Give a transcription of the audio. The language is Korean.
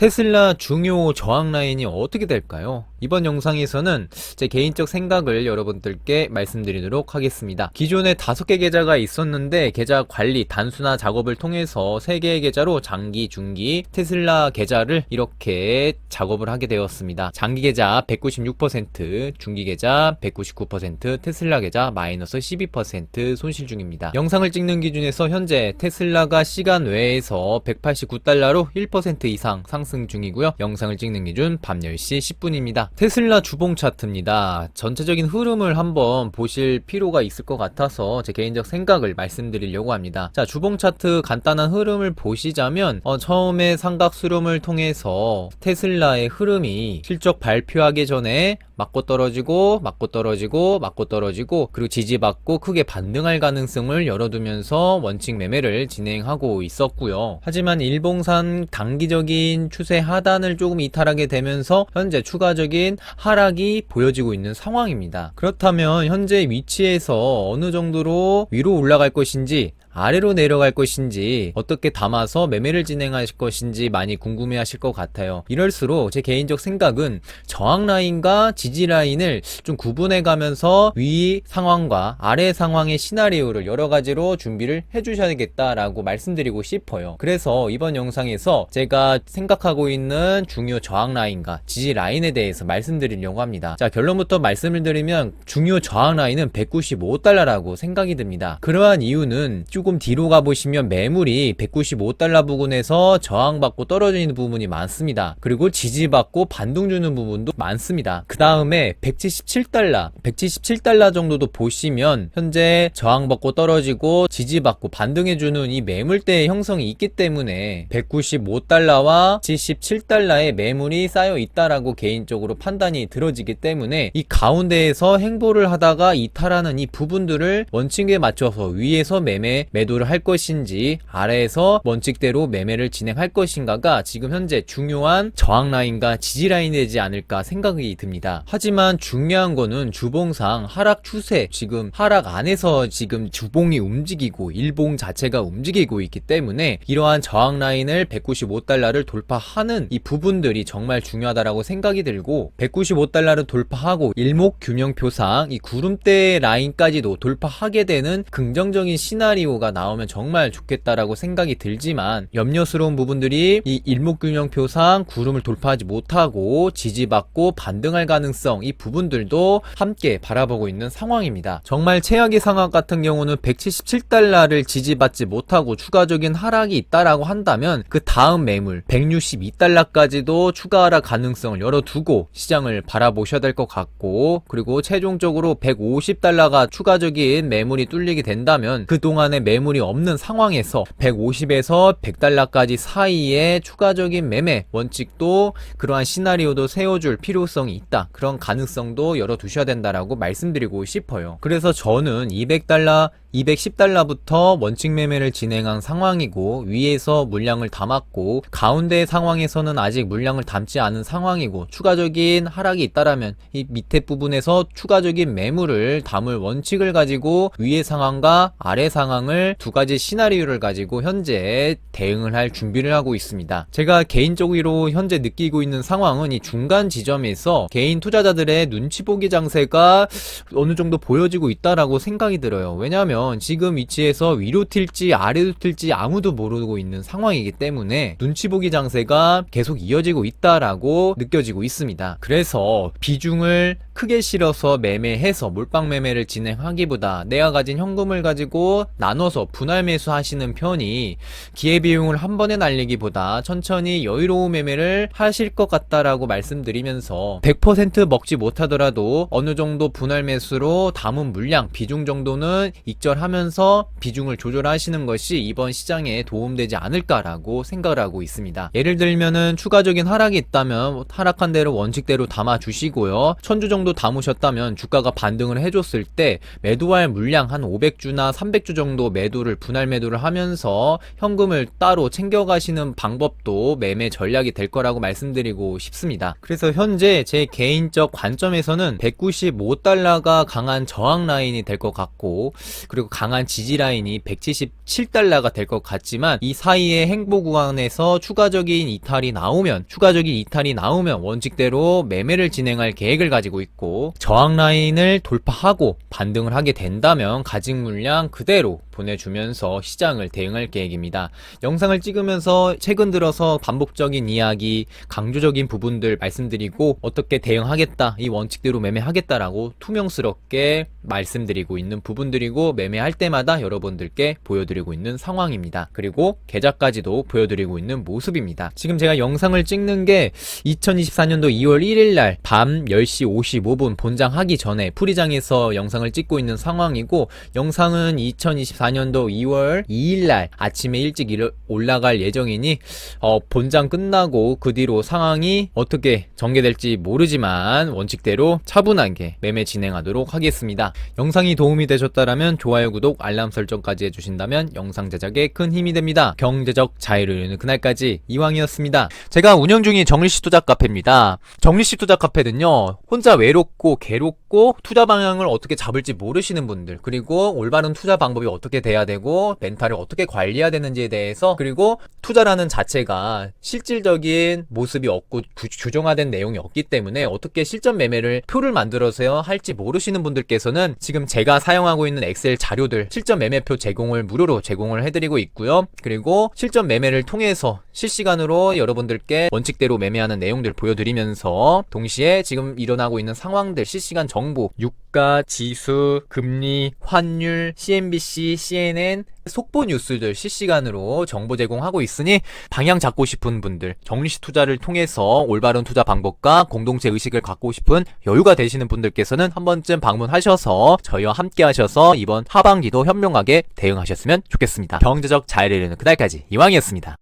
테슬라 중요 저항 라인이 어떻게 될까요? 이번 영상에서는 제 개인적 생각을 여러분들께 말씀드리도록 하겠습니다. 기존에 다섯 개 계좌가 있었는데 계좌 관리 단순화 작업을 통해서 세 개의 계좌로 장기, 중기, 테슬라 계좌를 이렇게 작업을 하게 되었습니다. 장기 계좌 196%, 중기 계좌 199%, 테슬라 계좌 마이너스 12% 손실 중입니다. 영상을 찍는 기준에서 현재 테슬라가 시간 외에서 189달러로 1% 이상 상승 중이고요. 영상을 찍는 기준 밤 10시 10분입니다. 테슬라 주봉 차트입니다. 전체적인 흐름을 한번 보실 필요가 있을 것 같아서 제 개인적 생각을 말씀드리려고 합니다. 자, 주봉 차트 간단한 흐름을 보시자면 어, 처음에 삼각 수렴을 통해서 테슬라의 흐름이 실적 발표하기 전에 맞고 떨어지고 맞고 떨어지고 맞고 떨어지고 그리고 지지받고 크게 반등할 가능성을 열어두면서 원칙 매매를 진행하고 있었고요. 하지만 일봉산 단기적인 추세 하단을 조금 이탈하게 되면서 현재 추가적인 하락이 보여지고 있는 상황입니다. 그렇다면 현재 위치에서 어느 정도로 위로 올라갈 것인지 아래로 내려갈 것인지 어떻게 담아서 매매를 진행하실 것인지 많이 궁금해 하실 것 같아요. 이럴수록 제 개인적 생각은 저항 라인과 지지 라인을 좀 구분해 가면서 위 상황과 아래 상황의 시나리오를 여러 가지로 준비를 해 주셔야겠다라고 말씀드리고 싶어요. 그래서 이번 영상에서 제가 생각하고 있는 중요 저항 라인과 지지 라인에 대해서 말씀드리려고 합니다. 자, 결론부터 말씀을 드리면 중요 저항 라인은 195달러라고 생각이 듭니다. 그러한 이유는 조금 뒤로 가보시면 매물이 195달러 부근에서 저항받고 떨어지는 부분이 많습니다. 그리고 지지받고 반등 주는 부분도 많습니다. 그 다음에 177달러, 177달러 정도도 보시면 현재 저항받고 떨어지고 지지받고 반등해주는 이 매물대의 형성이 있기 때문에 195달러와 77달러의 매물이 쌓여 있다라고 개인적으로 판단이 들어지기 때문에 이 가운데에서 행보를 하다가 이탈하는 이 부분들을 원칙에 맞춰서 위에서 매매 매도를 할 것인지 아래에서 원칙대로 매매를 진행할 것인가가 지금 현재 중요한 저항 라인과 지지 라인이 되지 않을까 생각이 듭니다. 하지만 중요한 거는 주봉상 하락 추세 지금 하락 안에서 지금 주봉이 움직이고 일봉 자체가 움직이고 있기 때문에 이러한 저항 라인을 195달러를 돌파하는 이 부분들이 정말 중요하다라고 생각이 들고 195달러를 돌파하고 일목균형표상 이 구름대 라인까지도 돌파하게 되는 긍정적인 시나리오 가 나오면 정말 좋겠다라고 생각이 들지만 염려스러운 부분들이 이 일목균형표상 구름을 돌파하지 못하고 지지받고 반등할 가능성 이 부분들도 함께 바라보고 있는 상황입니다. 정말 최악의 상황 같은 경우는 177달러를 지지받지 못하고 추가적인 하락이 있다라고 한다면 그 다음 매물 162달러까지도 추가 하락 가능성을 열어두고 시장을 바라보셔야 될 것 같고 그리고 최종적으로 150달러가 추가적인 매물이 뚫리게 된다면 그동안에 매물이 없는 상황에서 150에서 100달러까지 사이에 추가적인 매매 원칙도 그러한 시나리오도 세워줄 필요성이 있다. 그런 가능성도 열어두셔야 된다라고 말씀드리고 싶어요. 그래서 저는 200달러 210달러부터 원칙 매매를 진행한 상황이고 위에서 물량을 담았고 가운데 상황에서는 아직 물량을 담지 않은 상황이고 추가적인 하락이 있다라면 이 밑에 부분에서 추가적인 매물을 담을 원칙을 가지고 위의 상황과 아래 상황을 두 가지 시나리오를 가지고 현재 대응을 할 준비를 하고 있습니다. 제가 개인적으로 현재 느끼고 있는 상황은 이 중간 지점에서 개인 투자자들의 눈치 보기 장세가 어느 정도 보여지고 있다라고 생각이 들어요. 왜냐하면 지금 위치에서 위로 튈지 아래로 튈지 아무도 모르고 있는 상황이기 때문에 눈치 보기 장세가 계속 이어지고 있다라고 느껴지고 있습니다. 그래서 비중을 크게 실어서 매매해서 몰빵 매매를 진행하기보다 내가 가진 현금을 가지고 나눠 서 분할 매수하시는 편이 기회비용을 한 번에 날리기보다 천천히 여유로운 매매를 하실 것 같다라고 말씀드리면서 100% 먹지 못하더라도 어느 정도 분할 매수로 담은 물량 비중 정도는 익절하면서 비중을 조절하시는 것이 이번 시장에 도움되지 않을까라고 생각을 하고 있습니다. 예를 들면은 추가적인 하락이 있다면 하락한 대로 원칙대로 담아 주시고요. 천주 정도 담으셨다면 주가가 반등을 해줬을 때 매도할 물량 한 500주나 300주 정도 매도를 분할 매도를 하면서 현금을 따로 챙겨가시는 방법도 매매 전략이 될 거라고 말씀드리고 싶습니다. 그래서 현재 제 개인적 관점에서는 195달러가 강한 저항 라인이 될 것 같고 그리고 강한 지지 라인이 177달러가 될 것 같지만 이 사이의 행보 구간에서 추가적인 이탈이 나오면 추가적인 이탈이 나오면 원칙대로 매매를 진행할 계획을 가지고 있고 저항 라인을 돌파하고 반등을 하게 된다면 가진 물량 그대로 보내주면서 시장을 대응할 계획입니다. 영상을 찍으면서 최근 들어서 반복적인 이야기, 강조적인 부분들 말씀드리고 어떻게 대응하겠다, 이 원칙대로 매매하겠다라고 투명스럽게 말씀드리고 있는 부분들이고 매매할 때마다 여러분들께 보여드리고 있는 상황입니다. 그리고 계좌까지도 보여드리고 있는 모습입니다. 지금 제가 영상을 찍는 게 2024년도 2월 1일 날 밤 10시 55분 본장 하기 전에 풀이장에서 영상을 찍고 있는 상황이고 영상은 2024 년도 2월 2일 날 아침에 일찍 일어- 올라갈 예정이니 어, 본장 끝나고 그 뒤로 상황이 어떻게 전개될지 모르지만 원칙대로 차분하게 매매 진행하도록 하겠습니다. 영상이 도움이 되셨다라면 좋아요, 구독, 알람 설정까지 해주신다면 영상 제작에 큰 힘이 됩니다. 경제적 자유를 이루는 그날까지 이왕이었습니다. 제가 운영 중인 정리시 투자 카페입니다. 정리시 투자 카페는요, 혼자 외롭고 괴롭고 투자 방향을 어떻게 잡을지 모르시는 분들, 그리고 올바른 투자 방법이 어떻게 돼야 되고, 멘탈을 어떻게 관리해야 되는지에 대해서, 그리고 투자라는 자체가 실질적인 모습이 없고 구- 규정화된 내용이 없기 때문에 어떻게 실전 매매를 표를 만들어서 할지 모르시는 분들께서는 지금 제가 사용하고 있는 엑셀 자료들 실전 매매표 제공을 무료로 제공을 해드리고 있고요. 그리고 실전 매매를 통해서 실시간으로 여러분들께 원칙대로 매매하는 내용들 보여드리면서 동시에 지금 일어나고 있는 상황들 실시간 정보 유가, 지수, 금리, 환율, CNBC, CNN 속보 뉴스들 실시간으로 정보 제공하고 있으니 방향 잡고 싶은 분들, 정리시 투자를 통해서 올바른 투자 방법과 공동체 의식을 갖고 싶은 여유가 되시는 분들께서는 한 번쯤 방문하셔서 저희와 함께 하셔서 이번 하반기도 현명하게 대응하셨으면 좋겠습니다. 경제적 자유를 이루는 그날까지 이왕이었습니다.